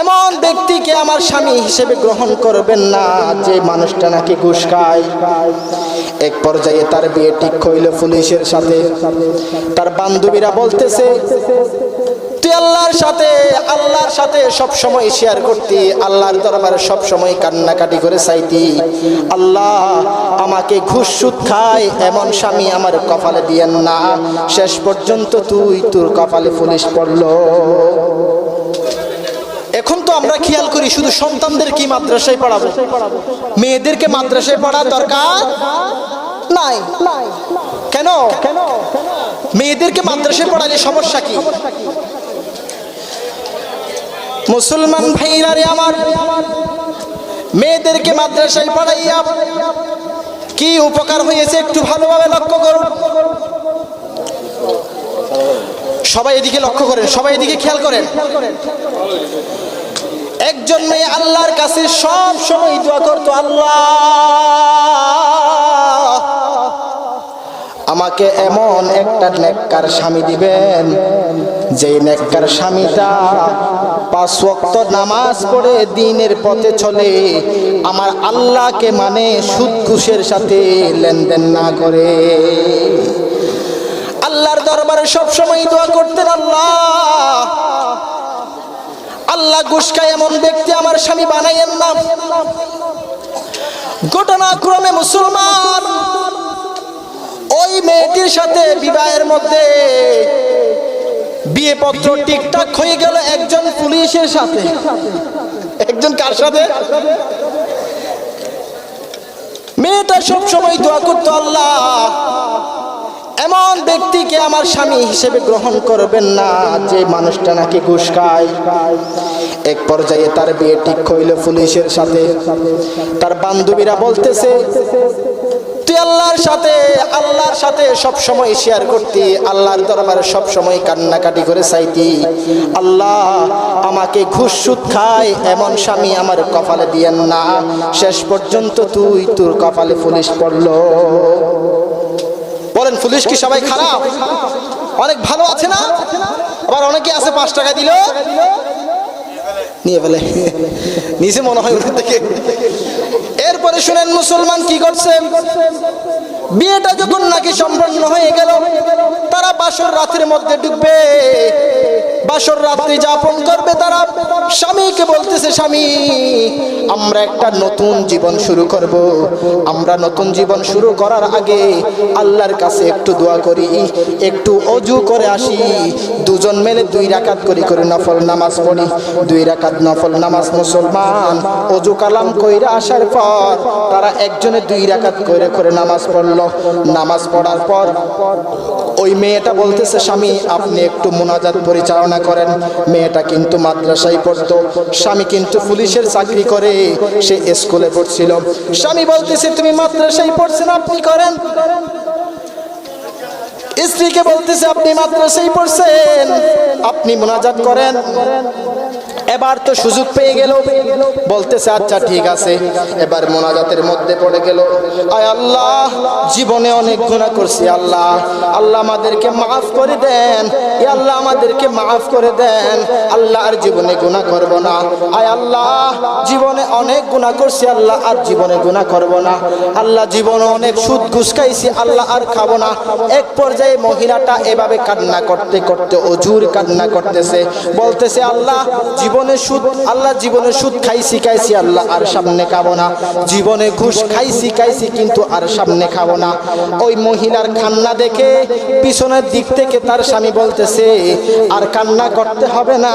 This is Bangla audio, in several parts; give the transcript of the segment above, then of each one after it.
এমন ব্যক্তিকে আমার স্বামী হিসেবে গ্রহণ করবেন না, যে মানুষটা নাকি ঘুষ খায়। এক পর্যায়ে তার বিয়ে ঠিক হইল পুলিশের সাথে। তার বান্ধবীরা বলতেছে, তুই আল্লাহর সাথে আল্লাহর সাথে সব সময় শেয়ার করতি, আল্লাহর দরবারে সব সময় কান্নাকাটি করে চাইতি। আল্লাহ আমাকে ঘুষ সুদ খায়, এমন স্বামী আমার কপালে দিয়েন না। শেষ পর্যন্ত তুই তোর কপালে পুলিশ পড়ল। আমরা খেয়াল করি শুধু সন্তানদের কি মাদ্রাসায় পড়াবো? মেয়েদেরকে মাদ্রাসায় পড়ার দরকার নাই। কেন? মেয়েদেরকে মাদ্রাসায় পড়ালে সমস্যা কি? মুসলমান ভাইরা রে আমার মেয়েদেরকে মাদ্রাসায় পড়াইয়া কি উপকার হয়েছে একটু ভালোভাবে লক্ষ্য করুন। সবাই এদিকে লক্ষ্য করেন সবাই এদিকে খেয়াল করেন। একজন মেয়ে আল্লাহর কাছে সব সময় দোয়া করতো, আল্লাহ, আমাকে এমন একটা নেককার স্বামী দিবেন যে নেককার স্বামীটা পাঁচ ওয়াক্ত নামাজ পড়ে দিনের পথে চলে, আমার আল্লাহকে মানে সুদ সাথে লেনদেন না করে। আল্লাহর দরবারে সব সময় দোয়া করতেন, আল্লাহ আল্লাহ গুসকায় এমন ব্যক্তি আমার স্বামী বানাইয়েন না। ঘটনাক্রমে মুসলমান ওই মেয়েটির সাথে বিবাহের মধ্যে বিয়ে পত্র ঠিকঠাক হয়ে গেল একজন পুলিশের সাথে। একজন কার সাথে? মেয়েটা সবসময় দোয়া করতো, আল্লাহ এমন ব্যক্তিকে আমার স্বামী হিসেবে গ্রহণ করবেন না যে মানুষটা নাকি ঘুষ খায়। এক পর্যায়ে তার বিয়ে ঠিক হইল পুলিশের সাথে। তার বান্ধবীরা বলতেছে, তুই আল্লাহর সাথে আল্লাহর সাথে শেয়ার করতি, আল্লাহর কান্নাকাটি করে চাইতি। আল্লাহ আমাকে ঘুষ খায়, এমন স্বামী আমার কপালে না। শেষ পর্যন্ত তুই তোর কপালে পুলিশ পড়ল। পুলিশ কি সবাই খারাপ? অনেক ভালো আছে না? আবার অনেকে আছে পাঁচ টাকা দিল। নিয়ে ফেলে। নিজে মনে হয় ওদের থেকে। এরপরে শুনেন, মুসলমান কি করছে? বিয়েটা যখন নাকি সম্পন্ন হয়ে গেল, তারা বাসর রাতের মধ্যে ডুববে। বাসর রাত্রি যাপন করবে তারা। স্বামীকে বলতেছে, স্বামী, আমরা একটা নতুন জীবন শুরু করব। আমরা নতুন জীবন শুরু করার আগে আল্লাহর কাছে একটু দোয়া করি, একটু অজু করে আসি। দুজন মেলে দুই রাকাত করি, করে নফল নামাজ পড়ি, দুই রাকাত নফল নামাজ মুসলমান। অজু কালাম কইরা আসার পর তারা একজনে দুই রাকাত করে করে নামাজ পড়ল। নামাজ পড়ার পর ওই মেয়েটা বলতেছে, স্বামী, আপনি একটু মোনাজাত পরিচালনা করেন। মেয়েটা কিন্তু মাদ্রাসায় পড়তো। স্বামী কিন্তু পুলিশের চাকরি করে। সে স্কুলে পড়ছিল। স্বামী বলতেছে, তুমি মাদ্রাসায় পড়ছেন, আপনি করেন। স্ত্রীকে বলতেছে, আপনি মাদ্রাসায় পড়ছেন, আপনি মোনাজাত করেন। এবার তো সুযোগ পেয়ে গেল। বলতেছে আচ্ছা ঠিক আছে। এবার মোনাজাতের মধ্যে পড়ে গেল। আয় আল্লাহ, জীবনে অনেক গুণা করছি, আল্লাহ। আল্লাহ আমাদেরকে মাফ করে দেন। আল্লাহ আমাদেরকে মাফ করে দেন। আল্লাহ আর জীবনে গুণা করব না। আয় আল্লাহ, জীবনে অনেক গুণা করছি, আল্লাহ আর জীবনে গুণা করব না। আল্লাহ জীবনে অনেক সুদ খাইছি, আল্লাহ আর খাব না। এক পর্যায়ে মহিলাটা এভাবে কান্না করতে করতে অজুর কান্না করতেছে। বলতেছে, আল্লাহ, জীবনে সুদ, আল্লাহ জীবনে সুদ খাইছি খাইছি আল্লাহ, আর সামনে খাব না। জীবনে ঘুষ খাইছি খাইছি কিন্তু আর সামনে খাব না। ওই মহিলার কান্না দেখে, পিছনের দিক থেকে তার স্বামী বলতেছে, আর কান্না করতে হবে না,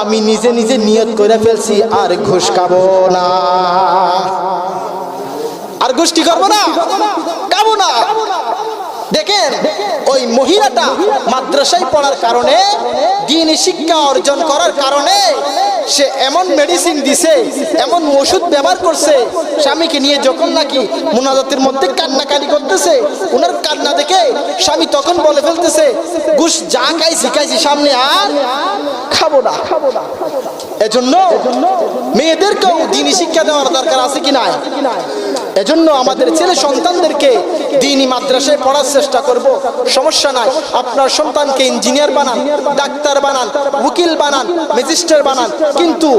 আমি নিজে নিজে নিয়ত করে ফেলছি, আর ঘুষ খাব না। আর গোষ্ঠী করব না? খাব না। দেখেন, ওই মহিলাটা মাদ্রাসায় পড়ার কারণে দিন শিক্ষা অর্জন করার কারণে সে এমন মেডিসিন দিছে, এমন ওষুধ ব্যবহার করছে, স্বামীকে নিয়ে যখন নাকি মোনাজাতের মধ্যে কান্নাকারি করতেছে ওনার কান্না দেখে স্বামী তখন বলে ফেলতেছে, ঘুষ যা খাইছি খাইছি, সামনে আর খাব না। এজন্য মেয়েদেরকেও দিনই শিক্ষা দেওয়ার দরকার আছে কি নাই? এজন্য আমাদের ছেলে সন্তানদেরকে দিনই মাদ্রাসায় পড়ার চেষ্টা করব। সমস্যা নাই। আপনার সন্তানকে ইঞ্জিনিয়ার বানান, ডাক্তার বানান, উকিল বানান, ম্যাজিস্ট্রেট বানান। কিন্তু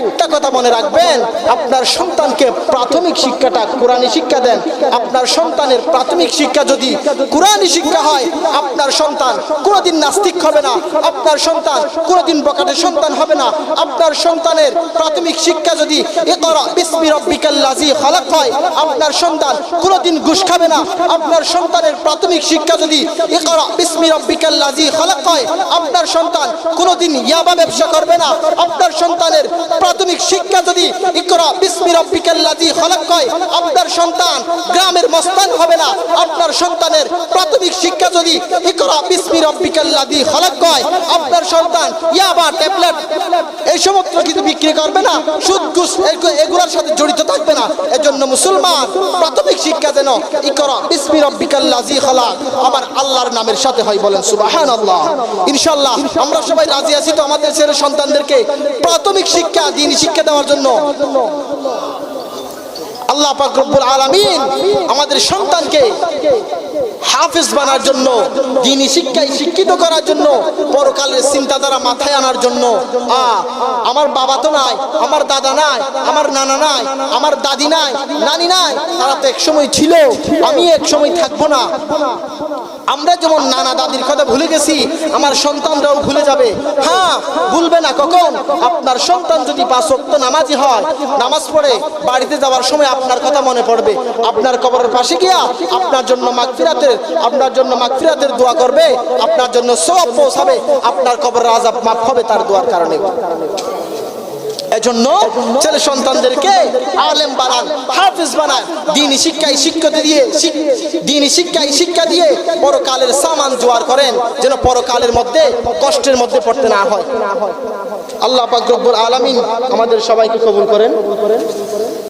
একটা কথা মনে রাখবেন, আপনার সন্তানকে প্রাথমিক শিক্ষাটা কোরআনী শিক্ষা দেন। আপনার সন্তানের প্রাথমিক শিক্ষা যদি কোরআনী শিক্ষা হয়, আপনার সন্তান কোনোদিন নাস্তিক হবে না। আপনার সন্তান কোনোদিন বকাটের সন্তান হবে না। আপনার সন্তানের প্রাথমিক শিক্ষা যদি ইকরা বিসমি রব্বিকাল্লাযী খালাক হয় আপনার সন্তান কোনোদিন ঘুষ খাবে না। আপনার সন্তানের প্রাথমিক শিক্ষা যদি আপনার সন্তান কোনোদিন ইয়াবা ব্যবসা করবে না। আপনার সন্তানের প্রাথমিক শিক্ষা যদি ইকরা বিসমি রব্বিকাল্লাযী খালাক হয়, আপনার সন্তান গ্রামের মস্তান হবে না। আপনার সন্তানের প্রাথমিক শিক্ষা যদি ইকরা বিসমি রব্বিকাল্লাযী খালাক হয়, আপনার সন্তান ইয়াবা ট্যাবলেট এই সমস্ত কিছু বিক্রি করবে না। সুদ, ঘুষ এগুলোর সাথে জড়িত থাকবে না। এজন্য মুসলমান প্রাথমিক শিক্ষা যেন ইকরা বিসমি রব্বিকাল্লাযী খালাক। আমার আল্লাহর নামের সাথে হয় বলেন সুবহানাল্লাহ। ইনশাআল্লাহ, আমরা সবাই রাজি আছি তো আমাদের ছেলে সন্তানদেরকে প্রাথমিক শিক্ষা, দিন শিক্ষা দেওয়ার জন্য। আল্লাহ পাক রব্বুল আলামিন আমাদের সন্তানকে হাফেজ বানার জন্য দিনী শিক্ষায় শিক্ষিত করার জন্য, পরকালের চিন্তাধারা মাথায় আনার জন্য। আ, আমার বাবা তো নাই, আমার দাদা নাই, আমার নানা নাই, আমার দাদি নাই, নানি নাই, তারা তো এক সময় ছিল, আমি এক সময় থাকব না। আমরা যেমন নানা দাদির কথা ভুলে গেছি, আমার সন্তানরাও ভুলে যাবে। হ্যাঁ ভুলবে না কখন? আপনার সন্তান যদি পাঁচ ওয়াক্ত নামাজি হয়, নামাজ পড়ে, বাড়িতে যাওয়ার সময় আপনার কথা মনে পড়বে। আপনার কবরের পাশে গিয়া আপনার জন্য মাগফিরাতের আপনার জন্য মাগফিরাতের দোয়া করবে, আপনার জন্য সব পৌঁছাবে, আপনার কবরের আজাব মাফ হবে তার দোয়ার কারণে। এজন্য ছেলে সন্তানদেরকে আলেম বানান, হাফিজ বানান, দিনী শিক্ষায় শিক্ষা দিয়ে, শিক- দিনী শিক্ষায় শিক্ষা দিয়ে পরকালের সামান জোয়ার করেন, যেন পরকালের মধ্যে কষ্টের মধ্যে পড়তে না হয়। আল্লাহ পাক রব্বুল আলামিন আমাদের সবাইকে কবুল করেন।